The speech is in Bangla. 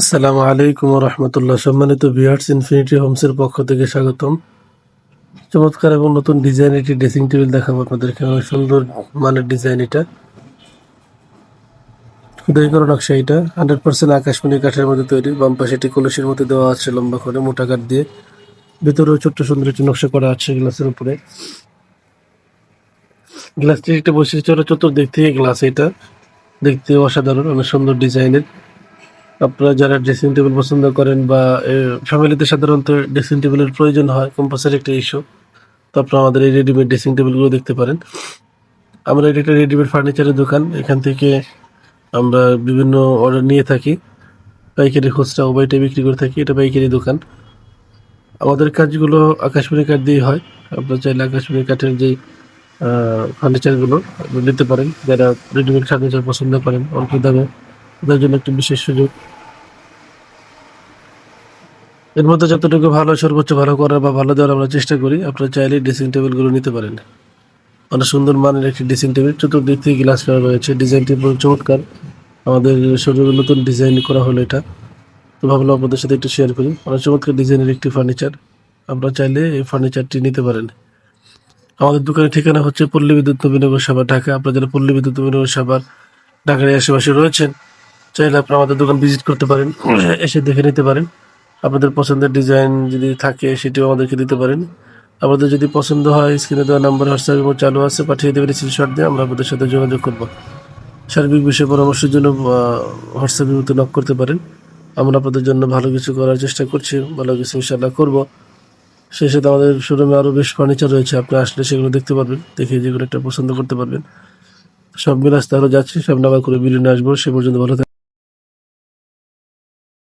আসসালামু আলাইকুম রহমতুল্লাহ। সম্মানিত ভিয়ার্স ইনফিনিটি হোমসের পক্ষ থেকে স্বাগতম। চমৎকার এবং নতুন ডিজাইন একটি ড্রেসিং টেবিল দেখাবো আপনাদেরকে। অনেক সুন্দর মানের ডিজাইন এটা। খুদাই নকশা এটা। হান্ড্রেড পার্সেন্ট আকাশমণি কাঠের মধ্যে তৈরি। বাম পাশে এটি কলসির মধ্যে দেওয়া আছে লম্বা করে মোটা কাঠ দিয়ে। ভেতরেও ছোট্ট সুন্দর একটি নকশা করা আছে গ্লাসের উপরে। গ্লাসটির একটা বৈশিষ্ট্য চতুর্দিক থেকে গ্লাস এটা। দেখতে অসাধারণ, অনেক সুন্দর ডিজাইনের। আপনারা যারা ড্রেসিং টেবিল পছন্দ করেন বা ফ্যামিলিতে সাধারণত ড্রেসিং টেবিলের প্রয়োজন হয় কম্পালসারি একটা ইস্যু তো আপনারা আমাদের এই রেডিমেড ড্রেসিং টেবিলগুলো দেখতে পারেন। আমরা এটা একটা রেডিমেড ফার্নিচারের দোকান। এখান থেকে আমরা বিভিন্ন অর্ডার নিয়ে থাকি। পাইকারি খুচরা উভয়টাই বিক্রি করে থাকি। এটা পাইকারি দোকান। আমাদের কাজগুলো আকাশমণি কাঠ দিয়ে হয়। আপনারা চাইলে আকাশমণি কাঠের যে ফার্নিচারগুলো নিতে পারেন। যারা রেডিমেড ফার্নিচার পছন্দ করেন, অল্প দামে তাদের জন্য একটি বিশেষ সুযোগ। এর মধ্যে যতটুকু ভালো, সর্বোচ্চ ভালো করার বা ভালো দেওয়ার আমরা চেষ্টা করি, আপনারা চাইলে ড্রেসিং টেবিলগুলো নিতে পারেন। অনেক সুন্দর মানের একটি ড্রেসিং টেবিল চতুর্দিক থেকে গ্লাস করা রয়েছে। ডিজাইনটি চমৎকার। আমাদের শরীরে নতুন ডিজাইন করা হলো এটা। তো ভাবলাম আপনাদের সাথে একটু শেয়ার করি। অনেক চমৎকার ডিজাইনের একটি ফার্নিচার আপনারা চাইলে এই ফার্নিচারটি নিতে পারেন। আমাদের দোকানের ঠিকানা হচ্ছে পল্লী বিদ্যুৎ নবীনগর সাভার, ঢাকা। আপনারা যারা পল্লী বিদ্যুৎ নবীনগর সাভার, ঢাকার আশেপাশে রয়েছেন চাইলে আপনারা আমাদের দোকান ভিজিট করতে পারেন এসে দেখে নিতে পারেন। আপনাদের পছন্দের ডিজাইন যদি থাকে সেটিও আমাদেরকে দিতে পারেন। আমাদের যদি পছন্দ হয় স্ক্রিনে দেওয়া নাম্বার হোয়াটসঅ্যাপ চালু আছে পাঠিয়ে দেবেন স্ক্রিনশট দিয়ে আমরা আপনাদের সাথে যোগাযোগ করব। সার্বিক বিষয়ে পরামর্শের জন্য হোয়াটসঅ্যাপের মতো নক করতে পারেন। আমরা আপনাদের জন্য ভালো কিছু করার চেষ্টা করছি ভালো কিছু ইনশাল্লাহ করব। সেই সাথে আমাদের শোরুমে আরও বেশ ফার্নিচার রয়েছে আপনি আসলে সেগুলো দেখতে পারবেন দেখে যেগুলো একটা পছন্দ করতে পারবেন। সব মিলে আসতে আরও যাচ্ছি সব নামা করে বিরিয়ানি আসব সে পর্যন্ত ভালো।